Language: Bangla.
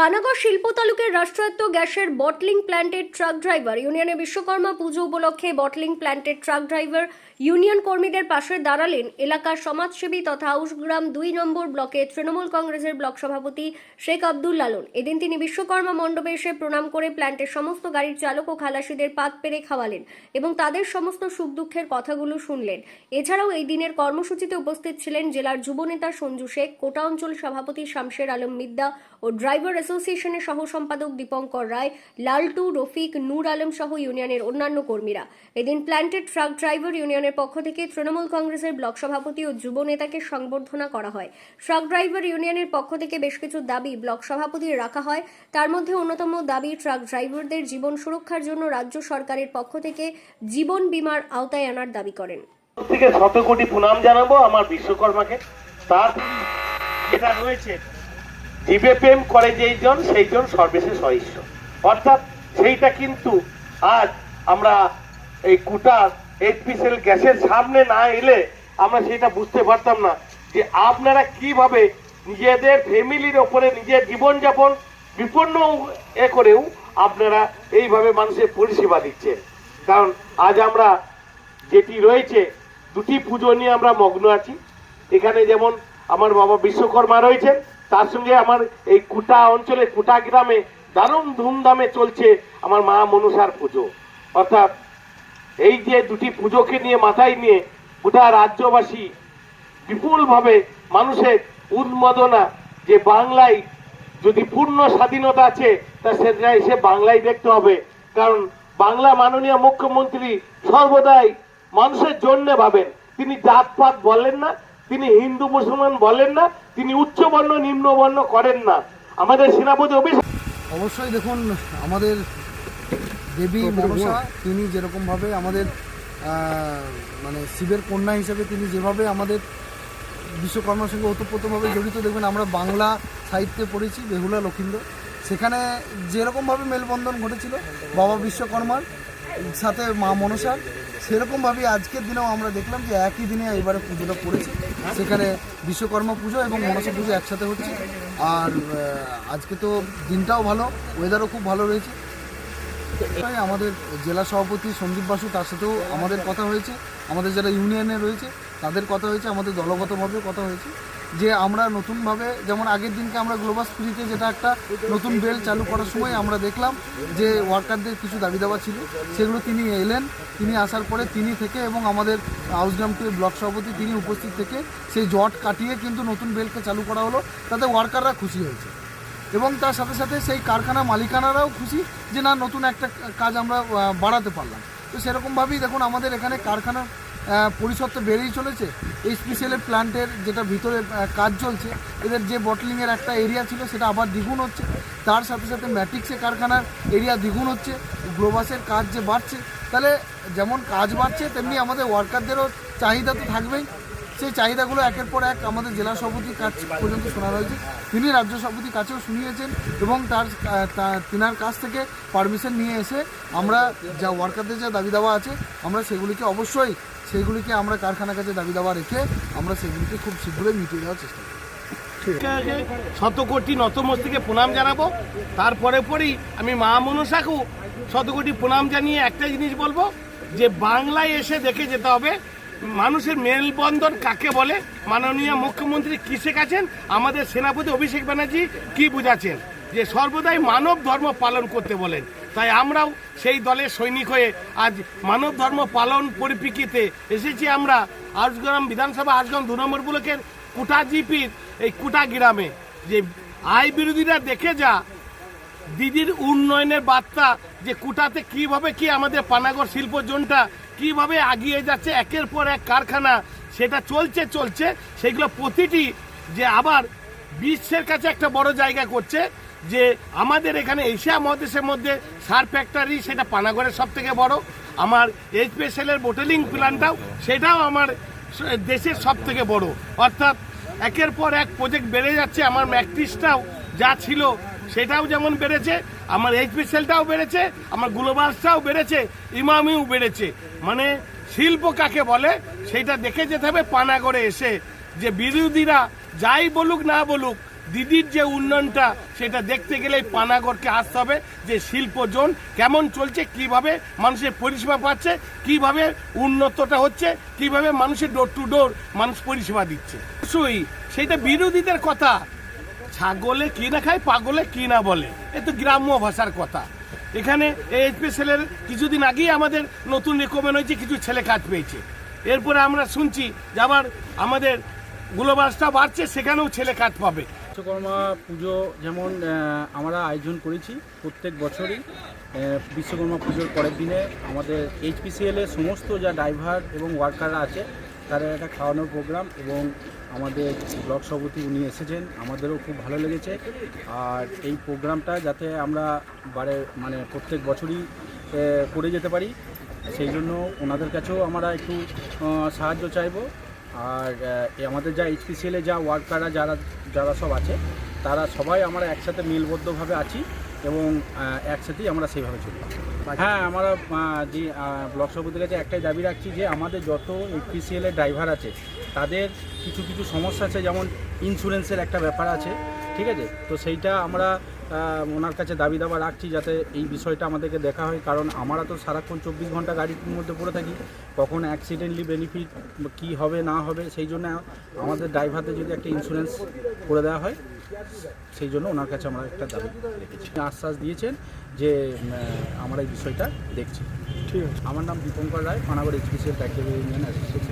পানাগড় শিল্প তালুকের রাষ্ট্রায়ত্ত গ্যাসের বটলিং প্ল্যান্টের ট্রাক ড্রাইভার ইউনিয়নে বিশ্বকর্মা পুজো উপলক্ষে বটলিং প্ল্যান্টের ট্রাক ড্রাইভার ইউনিয়ন কর্মীদের পাশে দাঁড়ালেন এলাকার সমাজসেবী তথা আউশগ্রাম দুই নম্বর ব্লকে তৃণমূল কংগ্রেসের ব্লক সভাপতি শেখ আব্দুল লালন। এদিন তিনি বিশ্বকর্মা মণ্ডপে এসে প্রণাম করে প্ল্যান্টের সমস্ত গাড়ির চালক ও খালাসিদের পাত পেরে খাওয়ালেন এবং তাদের সমস্ত সুখ দুঃখের কথাগুলো শুনলেন। এছাড়াও এই দিনের কর্মসূচিতে উপস্থিত ছিলেন জেলার যুবনেতা সঞ্জু শেখ, কোটা অঞ্চল সভাপতি শামশের আলম মিদ্দা ও ড্রাইভার অ্যাসোসিয়েশনের সহ সম্পাদক দীপঙ্কর রায়, লালটু, রফিক, নূর আলম সহ ইউনিয়নের অন্যান্য কর্মীরা। এদিন প্ল্যান্টেড ট্রাক ড্রাইভার ইউনিয়নের পক্ষ থেকে তৃণমূল কংগ্রেসের ব্লক সভাপতি ও যুব নেতাকে সংবর্ধনা করা হয়। ট্রাক ড্রাইভার ইউনিয়নের পক্ষ থেকে বেশ কিছু দাবি ব্লক সভাপতির রাখা হয়। তার মধ্যে অন্যতম দাবি, ট্রাক ড্রাইভারদের জীবন সুরক্ষার জন্য রাজ্য সরকারের পক্ষ থেকে জীবন বীমার আওতায় আনার দাবি করেন। থেকে শত কোটি প্রণাম জানাব আমার বিশ্বকর্মাকে। তার এটা রয়েছে। জীবে প্রেম করে যেই জন, সেই জন সর্বশেষ সহিষ্য অর্থাৎ সেইটা কিন্তু আজ আমরা এই কুটার এইচপিসিএল গ্যাসের সামনে না এলে আমরা সেটা বুঝতে পারতাম না যে আপনারা কীভাবে নিজেদের ফ্যামিলির ওপরে নিজের জীবনযাপন বিপন্ন এ করেও আপনারা এইভাবে মানুষের পরিষেবা দিচ্ছে কারণ আজ আমরা যেটি রয়েছে, দুটি পুজো নিয়ে আমরা মগ্ন আছি। এখানে যেমন আমার বাবা বিশ্বকর্মা রয়েছেন তার সঙ্গে আমার এই কুটা অঞ্চলে, কুটা গ্রামে দারুণ ধুমধামে চলছে আমার মা মনসার পুজো। অর্থাৎ এই যে দুটি পুজোকে নিয়ে মাথায় নিয়ে গোটা রাজ্যবাসী বিপুলভাবে মানুষের উন্মাদনা, যে বাংলায় যদি পূর্ণ স্বাধীনতা আছে, তা সেটা এসে বাংলায় দেখতে হবে। কারণ বাংলা মাননীয় মুখ্যমন্ত্রী সর্বদাই মানুষের জন্য ভাবেন। তিনি জাতপাত বলেন না তিনি হিন্দু মুসলমান বলেন না তিনি উচ্চবর্ণ নিম্নবর্ণ করেন না। আমাদের সেনাপতি অভিষেক অবশ্যই দেখুন আমাদের দেবী মনসা তিনি যেরকমভাবে আমাদের মানে শিবের কন্যা হিসেবে তিনি যেভাবে আমাদের বিশ্বকর্মার সঙ্গে ওতপ্রোতভাবে জড়িত দেখবেন আমরা বাংলা সাহিত্যে পড়েছি বেহুলা লক্ষিন্দর সেখানে যেরকমভাবে মেলবন্ধন ঘটেছিল বাবা বিশ্বকর্মার সাথে মা মনসার সেরকমভাবেই আজকের দিনেও আমরা দেখলাম যে একই দিনে এবারে পুজোটা পড়েছে। সেখানে বিশ্বকর্মা পুজো এবং মনসা পুজো একসাথে হচ্ছে। আর আজকে তো দিনটাও ভালো ওয়েদারও খুব ভালো রয়েছে। তাই আমাদের জেলা সভাপতি সন্দীপ বাসু তার সাথেও আমাদের কথা হয়েছে। আমাদের যারা ইউনিয়নে রয়েছে, তাদের কথা হয়েছে, আমাদের দলগতভাবে কথা হয়েছে যে আমরা নতুনভাবে, যেমন আগের দিনকে আমরা গ্লোবাল স্পিরিটে যেটা একটা নতুন বেল চালু করার সময় আমরা দেখলাম যে ওয়ার্কারদের কিছু দাবি দাবা ছিল, সেগুলো তিনি এলেন, তিনি আসার পরে তিনি থেকে এবং আমাদের হাউসগ্রাম টু ব্লক সভাপতি তিনি উপস্থিত থেকে সেই জট কাটিয়ে কিন্তু নতুন বেলকে চালু করা হলো। তাতে ওয়ার্কাররা খুশি হয়েছে। এবং তার সাথে সাথে সেই কারখানা মালিকানারাও খুশি যে না নতুন একটা কাজ আমরা বাড়াতে পারলাম। তো সেরকমভাবেই দেখুন আমাদের এখানে কারখানার আহ, পরিসর তো বেড়েই চলেছে। স্পেশাল প্ল্যান্টের যেটা ভিতরে কাজ চলছে এদের যে বটলিংয়ের একটা এরিয়া ছিল সেটা আবার দ্বিগুণ হচ্ছে। তার সাথে সাথে ম্যাট্রিক্সের কারখানার এরিয়া দ্বিগুণ হচ্ছে। গ্লোবাসের কাজ যে বাড়ছে তাহলে যেমন কাজ বাড়ছে তেমনি আমাদের ওয়ার্কারদেরও চাহিদা তো থাকবেই। সেই চাহিদাগুলো একের পর এক আমাদের জেলা সভাপতির কাছ পর্যন্ত শোনা হয়েছে তিনি রাজ্য সভাপতির কাছেও শুনিয়েছেন এবং তার তিনার কাছ থেকে পারমিশন নিয়ে এসে আমরা যা ওয়ার্কারদের যা দাবি দাওয়া আছে, আমরা সেগুলিকে অবশ্যই, সেগুলিকে আমরা কারখানার কাছে দাবি দাওয়া রেখে আমরা সেগুলিকে খুব শীঘ্রই মিটিয়ে দেওয়ার চেষ্টা করি শতকোটি নতমস্তিকে প্রণাম জানাব। তারপরে পরেই আমি মা মনসাকেও শত কোটি প্রণাম জানিয়ে একটা জিনিস বলব, যে বাংলায় এসে দেখে যেতে হবে মানুষের মেলবন্ধন কাকে বলে? মাননীয় মুখ্যমন্ত্রী কি শেখাচ্ছেন? আমাদের সেনাপতি অভিষেক ব্যানার্জি কি বুঝাচ্ছেন? যে সর্বদাই মানব ধর্ম পালন করতে বলেন। তাই আমরাও সেই দলের সৈনিক হয়ে আজ মানব ধর্ম পালন পরিপ্রেক্ষিতে এসেছি আমরা আজগ্রাম বিধানসভা আজগ্রাম দু নম্বর ব্লকের কুটা জিপির এই কুটা গ্রামে। যে আয় বিরোধীরা দেখে যা, দিদির উন্নয়নের বার্তা যে কুটাতে কীভাবে কি আমাদের পানাগড় শিল্প জোনটা কীভাবে আগিয়ে যাচ্ছে, একের পর এক কারখানা, সেটা চলছে চলছে। সেগুলো প্রতিটি যে আবার বিশ্বের কাছে একটা বড় জায়গা করছে, যে আমাদের এখানে এশিয়া মহাদেশের মধ্যে সার ফ্যাক্টরি, সেটা পানাগড়ের সব থেকে বড়। আমার এইচপিএসএল এর বোটেলিং প্ল্যান্টটাও, সেটাও আমার দেশের সব থেকে বড়। অর্থাৎ একের পর এক প্রজেক্ট বেড়ে যাচ্ছে, আমার ম্যাকট্রিসটাও যা ছিল, সেটাও যেমন বেড়েছে আমার এইচপিএসএলটাও বেড়েছে, আমার গ্লোবালসটাও বেড়েছে, ইমামিও বেড়েছে। মানে শিল্প কাকে বলে? সেটা দেখে যেতে হবে পানাগড়ে এসে। যে বিরোধীরা যাই বলুক না বলুক, দিদির যে উন্নয়নটা, সেটা দেখতে গেলে পানাগড়কে আসতে হবে যে শিল্প জোন কেমন চলছে, কীভাবে মানুষের পরিষেবা পাচ্ছে, কীভাবে উন্নতটা হচ্ছে, কীভাবে মানুষের ডোর টু ডোর মানুষ পরিষেবা দিচ্ছে। অবশ্যই সেটা বিরোধীদের কথা। ছাগলে কি না খায়, পাগলে কি না বলে। এ তো গ্রাম্য ভাষার কথা। এখানে এইচপিএসএলের কিছুদিন আগেই আমাদের নতুন রেকমেন্ড হয়েছে, কিছু ছেলে কাজ পেয়েছে। এরপরে আমরা শুনছি যে আবার আমাদের গ্লোবাসটা বাড়ছে, সেখানেও ছেলে কাজ পাবে। বিশ্বকর্মা পুজো যেমন আমরা আয়োজন করেছি প্রত্যেক বছরই। বিশ্বকর্মা পুজোর পরের দিনে আমাদের এইচপিসিএলের সমস্ত যা ড্রাইভার এবং ওয়ার্কাররা আছে তারা একটা খাওয়ানোর প্রোগ্রাম এবং আমাদের ব্লক সভাপতি উনি এসেছেন। আমাদেরও খুব ভালো লেগেছে। আর এই প্রোগ্রামটা যাতে আমরা বারে মানে প্রত্যেক বছরই করে যেতে পারি, সেই জন্য ওনাদের কাছেও আমরা একটু সাহায্য চাইব। আর আমাদের যা এইচপিসিএলে যা ওয়ার্কাররা যারা যারা সব আছে, তারা সবাই আমরা একসাথে মিলবদ্ধভাবে আছি। এবং একসাথেই আমরা সেইভাবে চলি। হ্যাঁ আমরা যে ব্লক সভাপতির কাছে একটাই দাবি রাখছি যে আমাদের যত এইচপিসিএল এর ড্রাইভার আছে তাদের কিছু কিছু সমস্যা আছে যেমন ইন্স্যুরেন্সের একটা ব্যাপার আছে ঠিক আছে? তো সেইটা আমরা ওনার কাছে দাবি দাবা রাখছি যাতে এই বিষয়টা আমাদেরকে দেখা হয়। কারণ আমরা তো সারাক্ষণ চব্বিশ ঘণ্টা গাড়ির মধ্যে পড়ে থাকি কখন অ্যাক্সিডেন্টলি বেনিফিট কি হবে না হবে সেই জন্য আমাদের ড্রাইভারদের যদি একটা ইন্স্যুরেন্স করে দেওয়া হয় সেই জন্য ওনার কাছে আমরা একটা দাবি রেখেছি। আশ্বাস দিয়েছেন যে আমরা এই বিষয়টা দেখছি। ঠিক আছে। আমার নাম দীপঙ্কর রায় পানাগড় এক্সপ্রেসের প্যাকেজ ইউনিয়ন অ্যাসোসিয়েট